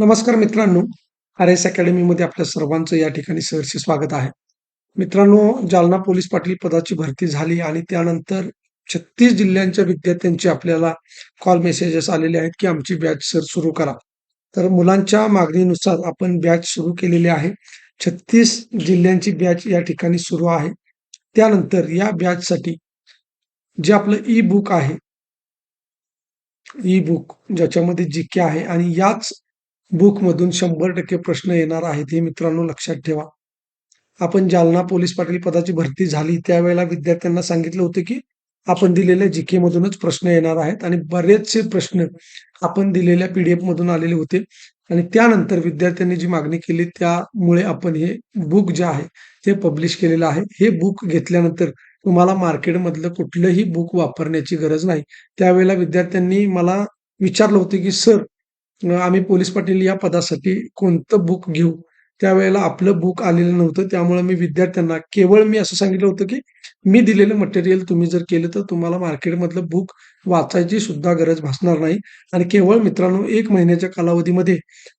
नमस्कार मित्रांनो. R S अकॅडमीमध्ये आपल्या सर्वांचं या ठिकाणी सहर्ष स्वागत आहे. मित्रांनो जालना पोलीस पाटील पदाची भरती झाली आणि त्यानंतर छत्तीस जिल्ह्यांच्या विद्यार्थ्यांचे आपल्याला कॉल मेसेजेस आलेले आहेत की आमची बॅच सर सुरू करा. तर मुलांच्या मागणीनुसार आपण बॅच सुरू केलेली आहे. छत्तीस जिल्ह्यांची बॅच या ठिकाणी सुरू आहे. त्यानंतर या बॅचसाठी जे आपलं ई बुक आहे ई बुक ज्याच्यामध्ये जी के आहे आणि याच बुकमधून शंभर टक्के प्रश्न येणार आहेत हे मित्रांनो लक्षात ठेवा. आपण जालना पोलीस पाटील पदाची भरती झाली. त्यावेळेला विद्यार्थ्यांना सांगितलं होतं की आपण दिलेल्या जीके मधूनच प्रश्न येणार आहेत आणि बरेचसे प्रश्न आपण दिलेल्या पीडीएफ मधून आलेले होते. आणि त्यानंतर विद्यार्थ्यांनी जी मागणी केली त्यामुळे आपण हे बुक जे आहे ते पब्लिश केलेलं आहे. हे बुक घेतल्यानंतर तुम्हाला मार्केटमधलं कुठलंही बुक वापरण्याची गरज नाही. त्यावेळेला विद्यार्थ्यांनी मला विचारलं होतं की सर आम्ही पोलीस पाटील या पदासाठी कोणतं बुक घेऊ? त्यावेळेला आपलं बुक आलेलं नव्हतं. त्यामुळे मी विद्यार्थ्यांना केवळ मी असं सांगितलं होतं की मी दिलेलं मटेरियल तुम्ही जर केलं तर तुम्हाला मार्केटमधलं बुक वाचायची सुद्धा गरज भासणार नाही. आणि केवळ मित्रांनो एक महिन्याच्या कालावधीमध्ये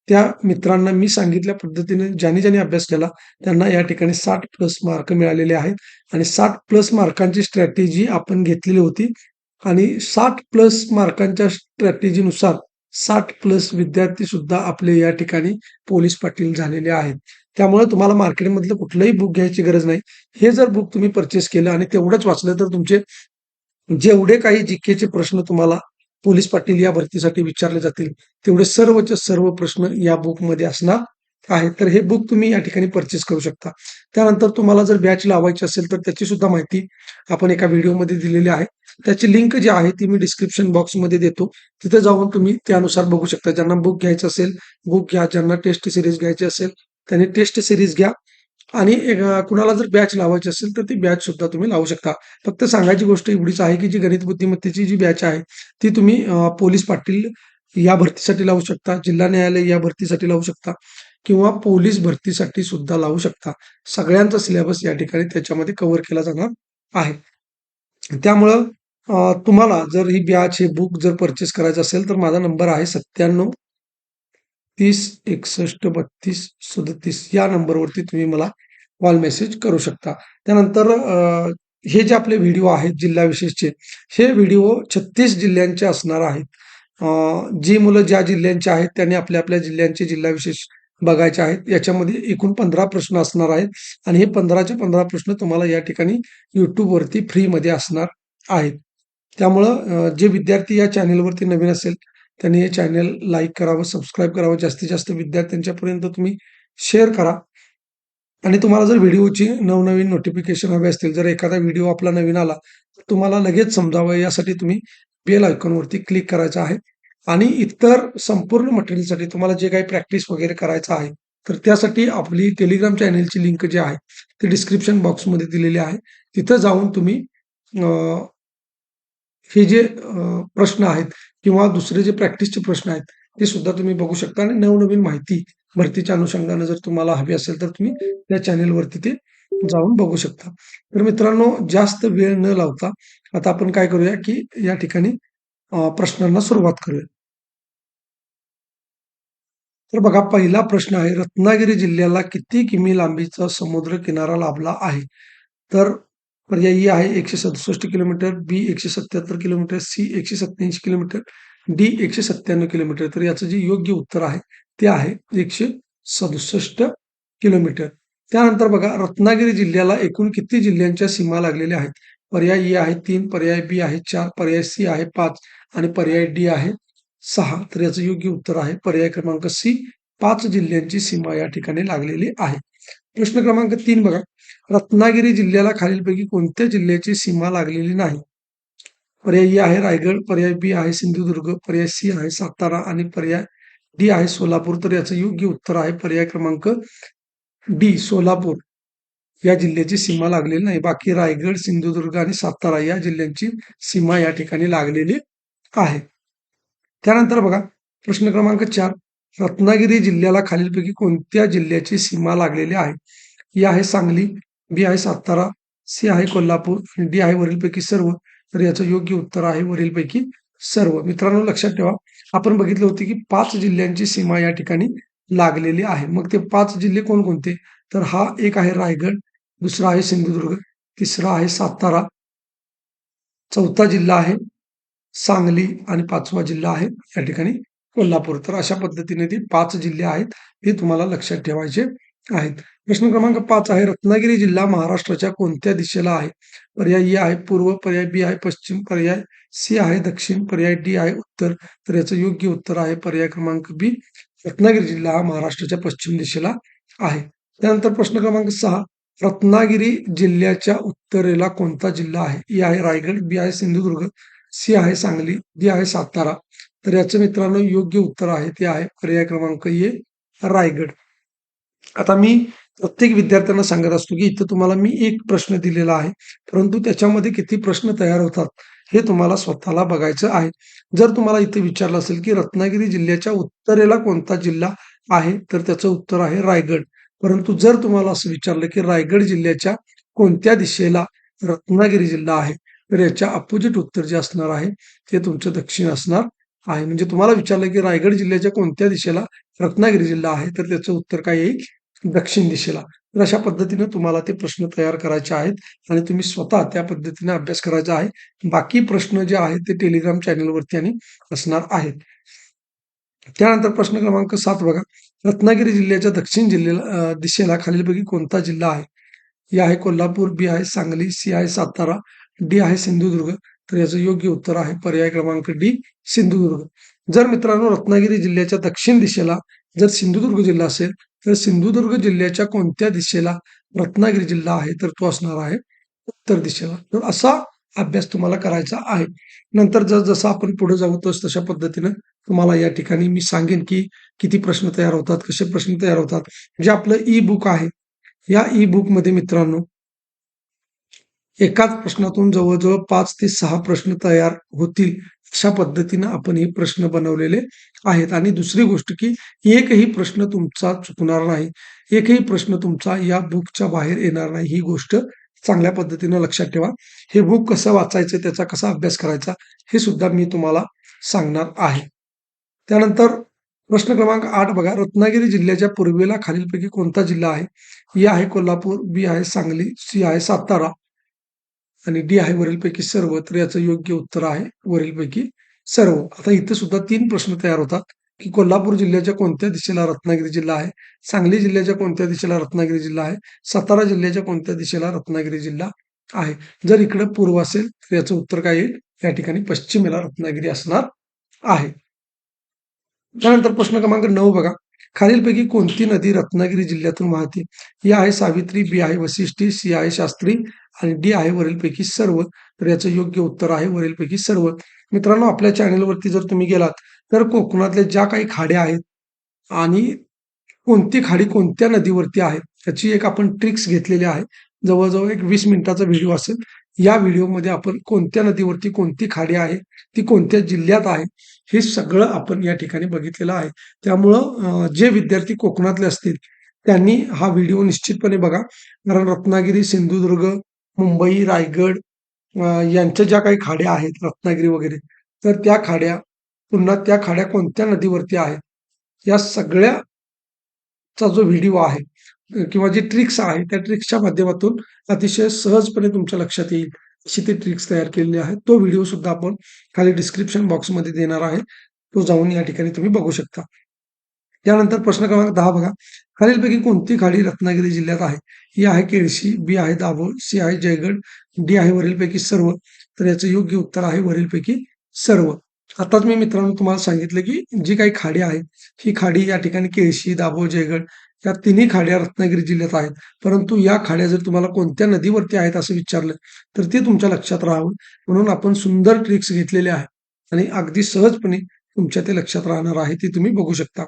त्या मित्रांना मी सांगितल्या पद्धतीने ज्याने ज्याने अभ्यास केला त्यांना या ठिकाणी साठ प्लस मार्क मिळालेले आहेत. आणि साठ प्लस मार्कांची स्ट्रॅटेजी आपण घेतलेली होती. आणि साठ प्लस मार्कांच्या स्ट्रॅटेजीनुसार साठ प्लस विद्यार्थी सुद्धा आपले या ठिकाणी पोलीस पाटील झालेले आहेत. त्यामुळे तुम्हाला मार्केटमधलं कुठलंही बुक घ्यायची गरज नाही. हे जर बुक तुम्ही परचेस केलं आणि तेवढंच वाचलं तर तुमचे जेवढे काही जिकेचे प्रश्न तुम्हाला पोलीस पाटील या भरतीसाठी विचारले जातील तेवढे सर्वचे सर्व प्रश्न या बुकमध्ये असणार. आहे तर हे बुक तुम्ही या ठिकाणी परचेस करू शकता. त्यानंतर तुम्हाला जर बॅच लावायची असेल तर त्याची सुद्धा माहिती आपण एका व्हिडिओमध्ये दिलेली आहे. त्याची लिंक जी आहे ती मी डिस्क्रिप्शन बॉक्समध्ये देतो. तिथे जाऊन तुम्ही त्यानुसार बघू शकता. ज्यांना बुक घ्यायचं असेल बुक घ्या. ज्यांना टेस्ट सिरीज घ्यायची असेल त्यांनी टेस्ट सिरीज घ्या. आणि कुणाला जर बॅच लावायची असेल तर ती बॅच सुद्धा तुम्ही लावू शकता. फक्त सांगायची गोष्ट एवढीच आहे की जी गणित बुद्धिमत्तेची जी बॅच आहे ती तुम्ही पोलीस पाटील या भरतीसाठी लावू शकता. जिल्हा न्यायालय या भरतीसाठी लावू शकता. किंवा पोलीस भरतीसाठी सुद्धा लावू शकता. सगळ्यांचा सिलेबस या ठिकाणी त्याच्यामध्ये कव्हर केला जाणार आहे. त्यामुळं तुम्हाला जर ही बॅच हे बुक जर परचेस करायचं असेल तर माझा नंबर आहे सत्त्याण्णव तीस एकसष्ट बत्तीस सदतीस या नंबरवरती तुम्ही मला कॉल मेसेज करू शकता. त्यानंतर हे जे आपले व्हिडिओ आहेत जिल्हा विशेषचे हे व्हिडिओ छत्तीस जिल्ह्यांचे असणार आहेत. जी मुलं ज्या जिल्ह्यांचे आहेत त्यांनी आपल्या आपल्या जिल्ह्यांचे जिल्हा विशेष बघायचे आहेत. याच्यामध्ये एकूण पंधरा प्रश्न असणार आहेत. आणि हे पंधराचे पंधरा प्रश्न तुम्हाला या ठिकाणी युट्यूबवरती फ्रीमध्ये असणार आहेत. त्यामुळं जे विद्यार्थी या चॅनेलवरती नवीन असेल त्यांनी हे चॅनेल लाईक करावं सबस्क्राईब करावं. जास्तीत जास्त विद्यार्थ्यांच्यापर्यंत तुम्ही शेअर करा. आणि तुम्हाला जर व्हिडिओची नवनवीन नोटिफिकेशन हवे असतील जर एखादा व्हिडिओ आपला नवीन आला तर तुम्हाला लगेच समजावं. यासाठी तुम्ही बेल आयकॉनवरती क्लिक करायचं आहे. आणि इतर संपूर्ण मटेरियलसाठी तुम्हाला जे काही प्रॅक्टिस वगैरे करायचं आहे तर त्यासाठी आपली टेलिग्राम चॅनेलची लिंक जी आहे ती डिस्क्रिप्शन बॉक्समध्ये दिलेली आहे. तिथं जाऊन तुम्ही हे जे प्रश्न आहेत किंवा दुसरे जे प्रॅक्टिसचे प्रश्न आहेत ते सुद्धा तुम्ही बघू शकता. आणि नवनवीन माहिती भरतीच्या अनुषंगाने जर तुम्हाला हवी असेल तर तुम्ही त्या चॅनेलवरती ते जाऊन बघू शकता. तर मित्रांनो जास्त वेळ न लावता आता आपण काय करूया की या ठिकाणी प्रश्नांना सुरुवात करूया तर बघा पहिला प्रश्न आहे रत्नागिरी जिल्ह्याला किती किमी लांबीचा समुद्र किनारा लाभला आहे? तर पर्यायी आहे एकशे सदुसष्ट किलोमीटर बी एकशे सत्याहत्तर किलोमीटर सी एकशे सत्याऐंशी किलोमीटर डी एकशे सत्त्याण्णव किलोमीटर. तर याचं जे योग्य उत्तर आहे ते आहे एकशे सदुसष्ट किलोमीटर. त्यानंतर बघा रत्नागिरी जिल्ह्याला एकूण किती जिल्ह्यांच्या सीमा लागलेल्या आहेत? पर्याय ए आहे तीन पर्याय बी आहे चार पर्याय सी आहे पाच आणि पर्याय डी आहे सहा. तर याचं योग्य उत्तर आहे पर्याय क्रमांक सी. पाच जिल्ह्यांची सीमा या ठिकाणी लागलेली आहे. प्रश्न क्रमांक तीन बघा. रत्नागिरी जिल्ह्याला खालीलपैकी कोणत्या जिल्ह्याची सीमा लागलेली नाही? पर्याय आहे रायगड पर्याय बी आहे सिंधुदुर्ग पर्याय सी आहे सातारा आणि पर्याय डी आहे सोलापूर. तर याचं योग्य उत्तर आहे पर्याय क्रमांक डी सोलापूर. या जिल्ह्याची सीमा लागलेली नाही. बाकी रायगड सिंधुदुर्ग आणि सातारा या जिल्ह्यांची सीमा या ठिकाणी लागलेली आहे. त्यानंतर बघा प्रश्न क्रमांक चार. रत्नागिरी जिल्ह्याला खालीलपैकी कोणत्या जिल्ह्याची सीमा लागलेली आहे? ही आहे सांगली बी आहे सातारा सी आहे कोल्हापूर आणि डी आहे वरीलपैकी सर्व. तर याचं योग्य उत्तर आहे वरीलपैकी सर्व. मित्रांनो लक्षात ठेवा. आपण बघितलं होते की पाच जिल्ह्यांची सीमा या ठिकाणी लागलेली आहे. मग ते पाच जिल्हे कोणकोणते? तर हा एक आहे रायगड दुसरा आहे सिंधुदुर्ग तिसरा आहे सातारा चौथा जिल्हा आहे सांगली आणि पाचवा जिल्हा आहे या ठिकाणी कोल्हापूर. तर अशा पद्धतीने ते पाच जिल्हे आहेत हे तुम्हाला लक्षात ठेवायचे आहेत. प्रश्न क्रमांक पाच आहे रत्नागिरी जिल्हा महाराष्ट्राच्या कोणत्या दिशेला आहे? पर्याय ए आहे पूर्व पर्याय बी आहे पश्चिम पर्याय सी आहे दक्षिण पर्याय डी आहे उत्तर. तर याचं योग्य उत्तर आहे पर्याय क्रमांक बी रत्नागिरी जिल्हा हा महाराष्ट्राच्या पश्चिम दिशेला आहे. त्यानंतर प्रश्न क्रमांक सहा रत्नागिरी जिल्ह्याच्या उत्तरेला कोणता जिल्हा आहे? ए आहे रायगड बी आहे सिंधुदुर्ग सी आहे सांगली डी आहे सातारा. तर याचं मित्रांनो योग्य उत्तर आहे ते आहे पर्याय क्रमांक ए रायगड. आता मी प्रत्येक विद्यार्थ्यांना सांगत असतो की इथं तुम्हाला मी एक प्रश्न दिलेला आहे परंतु त्याच्यामध्ये किती प्रश्न तयार होतात हे तुम्हाला स्वतःला बघायचं आहे. जर तुम्हाला इथे विचारलं असेल की रत्नागिरी जिल्ह्याच्या उत्तरेला कोणता जिल्हा आहे तर त्याचं उत्तर आहे रायगड. परंतु जर तुम्हाला असं विचारलं की रायगड जिल्ह्याच्या कोणत्या दिशेला रत्नागिरी जिल्हा आहे तर याच्या अपोजिट उत्तर जे असणार आहे ते तुमचं दक्षिण असणार आहे. म्हणजे तुम्हाला विचारलं की रायगड जिल्ह्याच्या कोणत्या दिशेला रत्नागिरी जिल्हा आहे तर त्याचं उत्तर काय येईल? दक्षिण दिशेला. तर अशा पद्धतीने तुम्हाला ते प्रश्न तयार करायचे आहेत आणि तुम्ही स्वतः त्या पद्धतीने अभ्यास करायचा आहे. बाकी प्रश्न जे आहेत ते टेलिग्राम चॅनेलवरती आणि असणार आहेत. त्यानंतर प्रश्न क्रमांक सात बघा. रत्नागिरी जिल्ह्याच्या दक्षिण जिल्ह्याला दिशेला खालीलपैकी कोणता जिल्हा आहे? ए आहे कोल्हापूर बी आहे सांगली सी आहे सातारा डी आहे सिंधुदुर्ग. तर याचं योग्य उत्तर आहे पर्याय क्रमांक डी सिंधुदुर्ग. जर मित्रांनो रत्नागिरी जिल्ह्याच्या दक्षिण दिशेला जर सिंधुदुर्ग जिल्हा असेल तर सिंधुदुर्ग जिल्ह्याच्या कोणत्या दिशेला रत्नागिरी जिल्हा आहे? तर तो असणार आहे उत्तर दिशेला. तर असा अभ्यास तुम्हाला करायचा आहे. नंतर जर जसं आपण पुढे जाऊ तस तशा पद्धतीनं तुम्हाला या ठिकाणी मी सांगेन की किती प्रश्न तयार होतात कसे प्रश्न तयार होतात. जे आपलं ई बुक आहे. या ई बुकमध्ये मित्रांनो एकाच प्रश्नातून जवळजवळ पाच ते सहा प्रश्न तयार होतील. अशा पद्धतीनं आपण हे प्रश्न बनवलेले आहेत. आणि दुसरी गोष्ट की एकही प्रश्न तुमचा चुकणार नाही. एकही प्रश्न तुमचा या बुकच्या बाहेर येणार नाही. ही गोष्ट चांगल्या पद्धतीनं लक्षात ठेवा. हे बुक कसं वाचायचं त्याचा कसा अभ्यास करायचा हे सुद्धा मी तुम्हाला सांगणार आहे. त्यानंतर प्रश्न क्रमांक आठ बघा. रत्नागिरी जिल्ह्याच्या पूर्वेला खालीलपैकी कोणता जिल्हा आहे? ए आहे कोल्हापूर बी आहे सांगली सी आहे सातारा आणि डी आहे वरीलपैकी सर्व. तर याचं योग्य उत्तर आहे वरीलपैकी सर्व. आता इथे सुद्धा तीन प्रश्न तयार होतात. की कोल्हापूर जिल्ह्याच्या कोणत्या दिशेला रत्नागिरी जिल्हा आहे? सांगली जिल्ह्याच्या कोणत्या दिशेला रत्नागिरी जिल्हा आहे? सातारा जिल्ह्याच्या कोणत्या दिशेला रत्नागिरी जिल्हा आहे? जर इकडे पूर्व असेल तर याचं उत्तर काय येईल? या ठिकाणी पश्चिमेला रत्नागिरी असणार आहे. त्यानंतर प्रश्न क्रमांक नऊ बघा. खालीलपैकी कोणती नदी रत्नागिरी जिल्ह्यातून वाहते? या आहे सावित्री बी आहे वशिष्ठी सी आहे शास्त्री आणि डी आहे वरीलपैकी सर्व. तर याचं योग्य उत्तर आहे वरीलपैकी सर्व. मित्रांनो आपल्या चॅनेलवरती जर तुम्ही गेलात तर कोकणातल्या ज्या काही खाड्या आहेत आणि कोणती खाडी कोणत्या नदीवरती आहे त्याची एक आपण ट्रिक्स घेतलेली आहे. जवळजवळ एक वीस मिनिटाचा व्हिडिओ असेल. या व्हिडिओमध्ये आपण कोणत्या नदीवरती कोणती खाडी आहे ती कोणत्या जिल्ह्यात आहे हे सगळं आपण या ठिकाणी बघितलेलं आहे. त्यामुळं जे विद्यार्थी कोकणातले असतील त्यांनी हा व्हिडिओ निश्चितपणे बघा. कारण रत्नागिरी सिंधुदुर्ग मुंबई रायगड यांच्या ज्या काही खाड्या आहेत रत्नागिरी वगैरे तर त्या खाड्या पुन्हा त्या खाड्या कोणत्या नदीवरती आहेत या सगळ्याचा जो व्हिडिओ आहे किंवा जी ट्रिक्स आहे त्या ट्रिक्सच्या माध्यमातून अतिशय सहजपणे तुमच्या लक्षात येईल. अशी ती ट्रिक्स तयार केलेले आहेत. तो व्हिडिओ सुद्धा आपण खाली डिस्क्रिप्शन बॉक्समध्ये देणार आहे. तो जाऊन या ठिकाणी तुम्ही बघू शकता. त्यानंतर प्रश्न क्रमांक दहा बघा. खालीलपैकी कोणती खाडी रत्नागिरी जिल्ह्यात आहे? ही आहे केळशी बी आहे दाभोळ सी आहे जयगड डी आहे वरीलपैकी सर्व. तर याचं योग्य उत्तर आहे वरीलपैकी सर्व. आताच मी मित्रांनो तुम्हाला सांगितलं की जी काही खाडी आहेत ही खाडी या ठिकाणी केळशी दाभोळ जयगड या तिन्ही खाड्या रत्नागिरी जिल्ह्यात आहेत. परंतु या खाड्या जर तुम्हाला कोणत्या नदीवरती आहेत असं विचारलं तर ते तुमच्या लक्षात राहावं. म्हणून आपण सुंदर ट्रिक्स घेतलेले आहे आणि अगदी सहजपणे तुमच्या ते लक्षात राहणार आहे ते तुम्ही बघू शकता.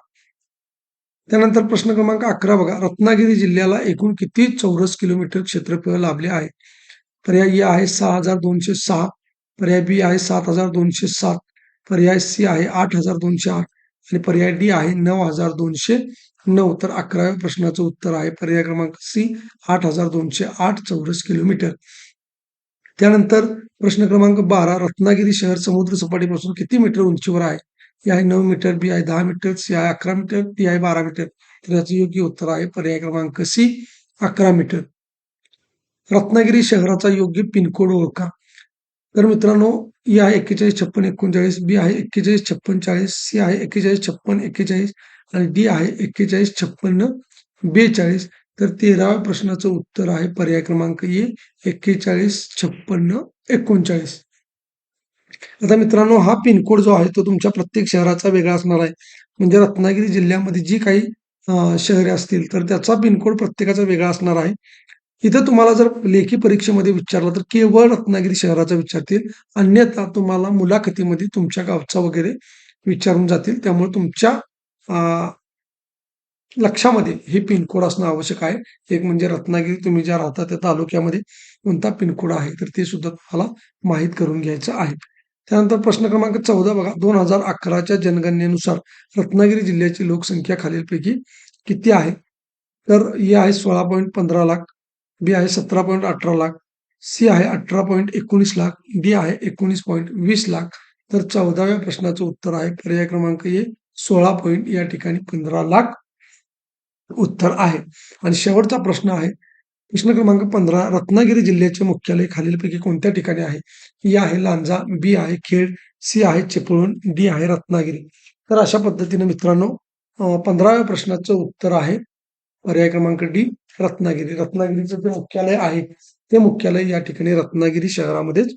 त्यानंतर प्रश्न क्रमांक अकरा बघा. रत्नागिरी जिल्ह्याला एकूण किती चौरस किलोमीटर क्षेत्रफळ लाभले आहे? पर्याय ए आहे सहा हजार दोनशे सहा पर्याय बी आहे सात हजार दोनशे सात पर्याय सी आहे आठ हजार दोनशे आठ आणि पर्याय डी आहे नऊ हजार दोनशे नऊ तर अकराव्या प्रश्नाचं उत्तर आहे. पर्याय क्रमांक सी आठ हजार दोनशे आठ चौरस किलोमीटर. त्यानंतर प्रश्न क्रमांक बारा रत्नागिरी शहर समुद्र सपाटीपासून किती मीटर उंचीवर आहे? ए आहे नऊ मीटर बी आहे दहा मीटर सी आहे अकरा मीटर डी आहे बारा मीटर. तर याचं योग्य उत्तर आहे पर्याय क्रमांक सी अकरा मीटर. रत्नागिरी शहराचा योग्य पिनकोड ओळखा. तर मित्रांनो ई आहे एक्केचाळीस छप्पन एकोणचाळीस बी आहे एक्केचाळीस छप्पन चाळीस सी आहे एक्केचाळीस छप्पन एक्केचाळीस आणि डी आहे एक्केचाळीस छप्पन्न बेचाळीस. तर तेराव्या प्रश्नाचं उत्तर आहे पर्याय क्रमांक ए एक्केचाळीस छप्पन्न एकोणचाळीस. आता मित्रांनो हा पिनकोड जो आहे तो तुमच्या प्रत्येक शहराचा वेगळा असणार आहे. म्हणजे रत्नागिरी जिल्ह्यामध्ये जी काही शहरे असतील तर त्याचा पिनकोड प्रत्येकाचा वेगळा असणार आहे. इथं तुम्हाला जर लेखी परीक्षेमध्ये विचारलं तर केवळ रत्नागिरी शहराचा विचारतील अन्यथा तुम्हाला मुलाखतीमध्ये तुमच्या गावचा वगैरे विचारून जातील. त्यामुळे तुमच्या लक्षामध्ये हे पिनकोड असणं आवश्यक आहे. एक म्हणजे रत्नागिरी तुम्ही ज्या राहता त्या तालुक्यामध्ये कोणता पिनकोड आहे तर ते सुद्धा तुम्हाला माहीत करून घ्यायचं आहे. त्यानंतर प्रश्न क्रमांक चौदा बघा. दोन हजार अकराच्या जनगणनेनुसार रत्नागिरी जिल्ह्याची लोकसंख्या खालीलपैकी किती आहे? तर ही आहे सोळा पॉईंट पंधरा लाख बी आहे सतरा पॉईंट अठरा लाख सी आहे अठरा पॉईंट एकोणीस लाख डी आहे एकोणीस पॉईंट वीस लाख. तर चौदाव्या प्रश्नाचं उत्तर आहे. पर्याय क्रमांक ए सोळा पॉईंट या ठिकाणी पंधरा लाख उत्तर आहे. आणि शेवटचा प्रश्न आहे. प्रश्न क्रमांक पंधरा रत्नागिरी जिल्ह्याचे मुख्यालय खालीलपैकी कोणत्या ठिकाणी आहे? ई आहे लांजा बी आहे खेड सी आहे चिपळूण डी आहे रत्नागिरी. तर अशा पद्धतीने मित्रांनो पंधराव्या प्रश्नाचं उत्तर आहे. पर्याय क्रमांक डी रत्नागिरी. रत्नागिरीचं जे मुख्यालय आहे ते मुख्यालय या ठिकाणी रत्नागिरी शहरामध्येच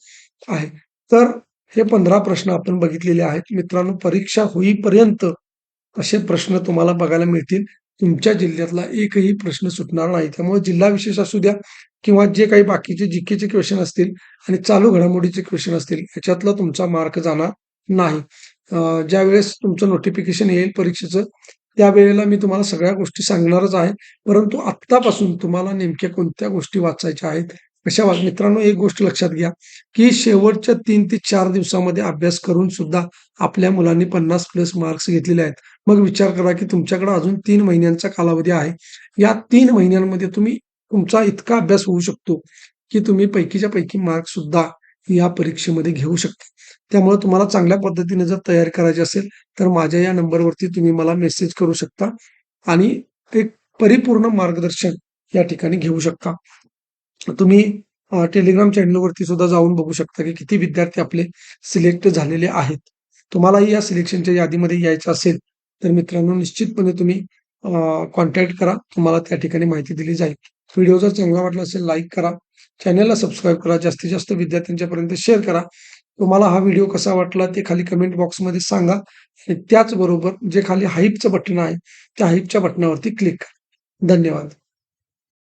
आहे. तर हे पंधरा प्रश्न आपण बघितलेले आहेत. मित्रांनो परीक्षा होईपर्यंत असे प्रश्न तुम्हाला बघायला मिळतील. तुमच्या जिल्ह्यातला एकही प्रश्न सुटणार नाही. त्यामुळे जिल्हा विशेष असू द्या किंवा जे काही बाकीचे जिकेचे क्वेश्चन असतील आणि चालू घडामोडीचे क्वेश्चन असतील याच्यातला तुमचा मार्क जाणार नाही. ज्या ज्यावेळेस तुमचं नोटिफिकेशन येईल परीक्षेचं त्यावेळेला मी तुम्हाला सगळ्या गोष्टी सांगणारच आहे. परंतु आत्तापासून तुम्हाला नेमक्या कोणत्या गोष्टी वाचायच्या आहेत? कशा वाच मित्रांनो एक गोष्ट लक्षात घ्या की शेवटच्या तीन ते चार दिवसामध्ये अभ्यास करून सुद्धा आपल्या मुलांनी पन्नास प्लस मार्क्स घेतलेले आहेत. मग विचार करा की तुमच्याकडे अजून तीन महिन्यांचा कालावधी आहे. या तीन महिन्यांमध्ये तुम्ही तुमचा इतका अभ्यास होऊ शकतो की तुम्ही पैकीच्या पैकी मार्क सुद्धा या परीक्षेमध्ये घेऊ शकता. त्यामुळे तुम्हाला चांगल्या पद्धतीने जर तयारी करायची असेल तर माझ्या या नंबरवरती तुम्ही मला मेसेज करू शकता आणि एक परिपूर्ण मार्गदर्शन या ठिकाणी घेऊ शकता. तुम्ही टेलिग्राम चॅनलवरती सुद्धा जाऊन बघू शकता की किती विद्यार्थी आपले सिलेक्ट झालेले आहेत. तुम्हालाही या सिलेक्शनच्या यादीमध्ये यायचं असेल तर मित्रांनो निश्चितपणे तुम्ही कॉन्टॅक्ट करा. तुम्हाला त्या ठिकाणी माहिती दिली जाईल. व्हिडिओ जर चांगला वाटला असेल लाईक करा. चॅनलला सबस्क्राईब करा. जास्तीत जास्त विद्यार्थ्यांच्यापर्यंत शेअर करा. तुम्हाला हा व्हिडिओ कसा वाटला ते खाली कमेंट बॉक्समध्ये सांगा. आणि त्याचबरोबर जे खाली हाईपचं बटन आहे त्या हाईपच्या बटनावरती क्लिक करा. धन्यवाद.